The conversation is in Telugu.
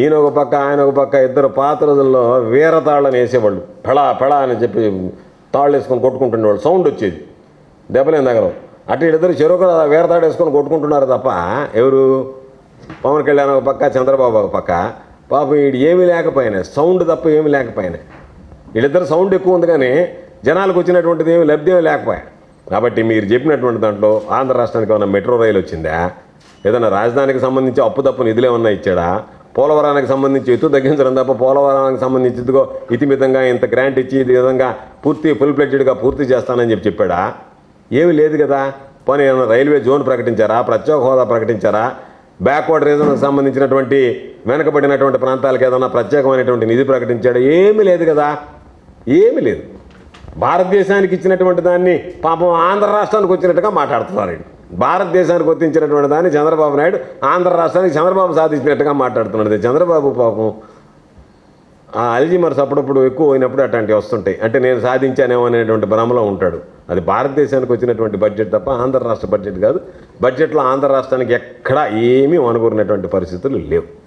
ఈయన ఒక పక్క ఆయన ఒక పక్క ఇద్దరు పాత రోజుల్లో వీర తాళ్ళని వేసేవాళ్ళు. పెళా పెళా అని చెప్పి తాళ్ళు వేసుకొని కొట్టుకుంటుండేవాళ్ళు. సౌండ్ వచ్చేది. దెబ్బలేం తగలవు. అటు ఇద్దరు చెరుకు వీర తాడు వేసుకొని కొట్టుకుంటున్నారు తప్ప ఎవరు? పవన్ కళ్యాణ్ ఒక పక్క చంద్రబాబు ఒక పక్క. పాపం వీడు ఏమీ లేకపోయినా సౌండ్ తప్ప ఏమీ లేకపోయినా. వీళ్ళిద్దరు సౌండ్ ఎక్కువ ఉంది కానీ జనాలకు వచ్చినటువంటిది ఏమి లబ్ధి ఏమీ లేకపోయా? కాబట్టి మీరు చెప్పినటువంటి దాంట్లో ఆంధ్ర రాష్ట్రానికి ఏమైనా మెట్రో రైలు వచ్చిందా? ఏదైనా రాజధానికి సంబంధించి అప్పు తప్పు నిధులు ఏమన్నా ఇచ్చాడా? పోలవరానికి సంబంధించి ఎత్తు తగ్గించడం తప్ప పోలవరానికి సంబంధించి ఇదిగో ఇతిమితంగా ఇంత గ్రాంట్ ఇచ్చి ఈ విధంగా పూర్తి ఫుల్ ఫ్లెడ్జెడ్గా పూర్తి చేస్తానని చెప్పి చెప్పాడా? ఏమీ లేదు కదా. పోనీ ఏమైనా రైల్వే జోన్ ప్రకటించారా? ప్రత్యేక హోదా ప్రకటించారా? బ్యాక్వర్డ్ రీజన్కి సంబంధించినటువంటి వెనకబడినటువంటి ప్రాంతాలకు ఏదైనా ప్రత్యేకమైనటువంటి నిధి ప్రకటించాడు? ఏమీ లేదు కదా. ఏమీ లేదు. భారతదేశానికి ఇచ్చినటువంటి దాన్ని పాపం ఆంధ్ర రాష్ట్రానికి వచ్చినట్టుగా మాట్లాడుతున్నారు భారతదేశానికి వర్తించినటువంటి దాన్ని చంద్రబాబు నాయుడు ఆంధ్ర రాష్ట్రానికి చంద్రబాబు సాధించినట్టుగా మాట్లాడుతున్నాడు. చంద్రబాబు పాపం ఆ అల్జీమర్స్ అప్పుడప్పుడు ఎక్కువ అయినప్పుడు అట్లాంటివి వస్తుంటాయి. అంటే నేను సాధించానేమో అనేటువంటి భ్రమలో ఉంటాడు. అది భారతదేశానికి వచ్చినటువంటి బడ్జెట్ తప్ప ఆంధ్ర రాష్ట్ర బడ్జెట్ కాదు. బడ్జెట్లో ఆంధ్ర రాష్ట్రానికి ఎక్కడా ఏమీ అనుకున్నటువంటి పరిస్థితులు లేవు.